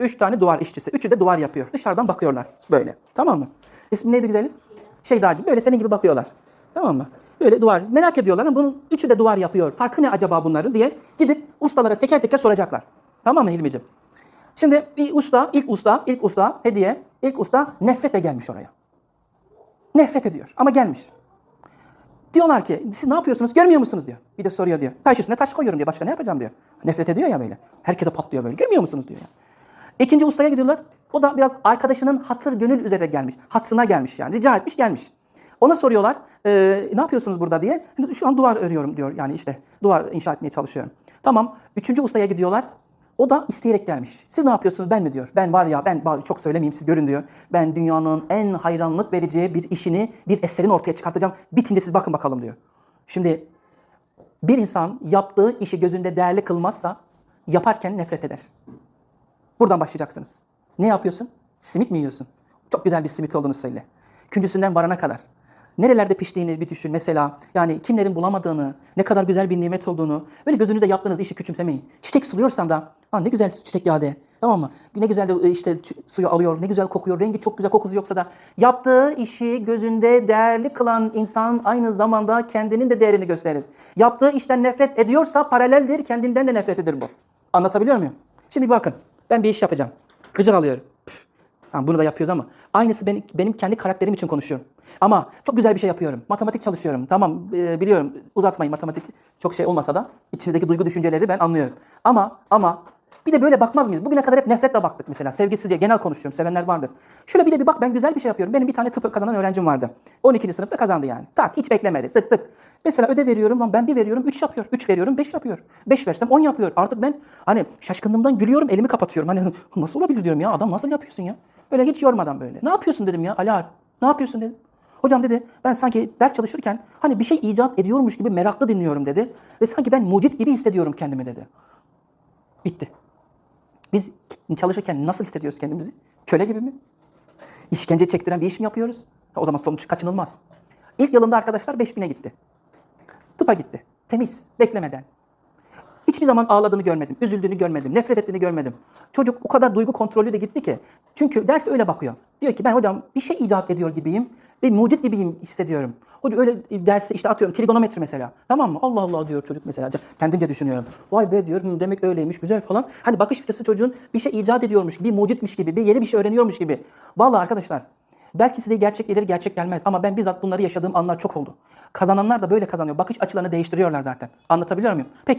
Üç tane duvar işçisi. Üçü de duvar yapıyor. Dışarıdan bakıyorlar böyle. Tamam mı? İsmi neydi güzelim? Şeydacığım. Böyle senin gibi bakıyorlar. Tamam mı? Böyle duvar. Merak ediyorlar. ama Bunun üçü de duvar yapıyor. Farkı ne acaba bunların diye gidip ustalara teker teker soracaklar. Tamam mı Hilmi'ciğim? Şimdi bir usta, ilk usta, ilk usta hediye, ilk usta nefretle gelmiş oraya. Nefret ediyor ama gelmiş. Diyorlar ki siz ne yapıyorsunuz görmüyor musunuz diyor. Bir de soruyor diyor. Taş üstüne taş koyuyorum diyor. Başka ne yapacağım diyor. Nefret ediyor ya böyle. Herkese patlıyor böyle. Görmüyor musunuz diyor ya. İkinci ustaya gidiyorlar. O da biraz arkadaşının hatır gönül üzere gelmiş. Hatırına gelmiş yani. Rica etmiş gelmiş. Ona soruyorlar. "Ee, ne yapıyorsunuz burada diye. "Hani Şu an duvar örüyorum diyor. Yani işte duvar inşa etmeye çalışıyorum. Tamam. Üçüncü ustaya gidiyorlar. O da isteyerek gelmiş. Siz ne yapıyorsunuz ben mi diyor. Ben var ya ben çok söylemeyeyim siz görün diyor. Ben dünyanın en hayranlık vereceği bir işini, bir eserini ortaya çıkartacağım. Bitince siz bakın bakalım diyor. Şimdi bir insan yaptığı işi gözünde değerli kılmazsa yaparken nefret eder. Buradan başlayacaksınız. Ne yapıyorsun? Simit mi yiyorsun? Çok güzel bir simit olduğunu söyle. Küncüsünden varana kadar. Nerelerde piştiğini bir düşün mesela. Yani kimlerin bulamadığını, ne kadar güzel bir nimet olduğunu. Böyle gözünüzde yaptığınız işi küçümsemeyin. Çiçek suluyorsam da, ha ne güzel çiçek yağı de. Tamam mı? Ne güzel de e, işte suyu alıyor, ne güzel kokuyor, rengi çok güzel kokusu yoksa da. Yaptığı işi gözünde değerli kılan insan aynı zamanda kendinin de değerini gösterir. Yaptığı işten nefret ediyorsa paraleldir, kendinden de nefret eder bu. Anlatabiliyor muyum? Şimdi bakın, ben bir iş yapacağım. Gıcık alıyorum. Tamam, bunu da yapıyoruz ama aynısı benim, benim kendi karakterim için konuşuyorum. Ama çok güzel bir şey yapıyorum. Matematik çalışıyorum. Tamam e, biliyorum uzatmayın matematik çok şey olmasa da içinizdeki duygu düşünceleri ben anlıyorum. Ama ama bir de böyle bakmaz mıyız? Bugüne kadar hep nefretle baktık mesela. Sevgisiz diye genel konuşuyorum. Sevenler vardır. Şöyle bir de bir bak ben güzel bir şey yapıyorum. Benim bir tane tıp kazanan öğrencim vardı. 12. sınıfta kazandı yani. Tak hiç beklemedi. Tık tık. Mesela ödev veriyorum lan ben bir veriyorum 3 yapıyor. 3 veriyorum 5 yapıyor. 5 versem 10 yapıyor. Artık ben hani şaşkınlığımdan gülüyorum elimi kapatıyorum. Hani nasıl olabilir diyorum ya adam nasıl yapıyorsun ya? Böyle hiç yormadan böyle. Ne yapıyorsun dedim ya Ali Alp. Ne yapıyorsun dedim. Hocam dedi ben sanki ders çalışırken hani bir şey icat ediyormuş gibi meraklı dinliyorum dedi. Ve sanki ben mucit gibi hissediyorum kendimi dedi. Bitti. Biz çalışırken nasıl hissediyoruz kendimizi? Köle gibi mi? İşkence çektiren bir iş mi yapıyoruz? O zaman sonuç kaçınılmaz. İlk yılında arkadaşlar 5000'e gitti. Tıpa gitti. Temiz, beklemeden. Hiçbir zaman ağladığını görmedim, üzüldüğünü görmedim, nefret ettiğini görmedim. Çocuk o kadar duygu kontrolü de gitti ki. Çünkü ders öyle bakıyor. Diyor ki ben hocam bir şey icat ediyor gibiyim ve mucit gibiyim hissediyorum. Hoca öyle dersi işte atıyorum trigonometri mesela. Tamam mı? Allah Allah diyor çocuk mesela. Kendimce düşünüyorum. Vay be diyorum demek öyleymiş güzel falan. Hani bakış açısı çocuğun bir şey icat ediyormuş gibi, mucitmiş gibi, bir yeni bir şey öğreniyormuş gibi. Vallahi arkadaşlar Belki size gerçek gelir gerçek gelmez ama ben bizzat bunları yaşadığım anlar çok oldu. Kazananlar da böyle kazanıyor. Bakış açılarını değiştiriyorlar zaten. Anlatabiliyor muyum? Peki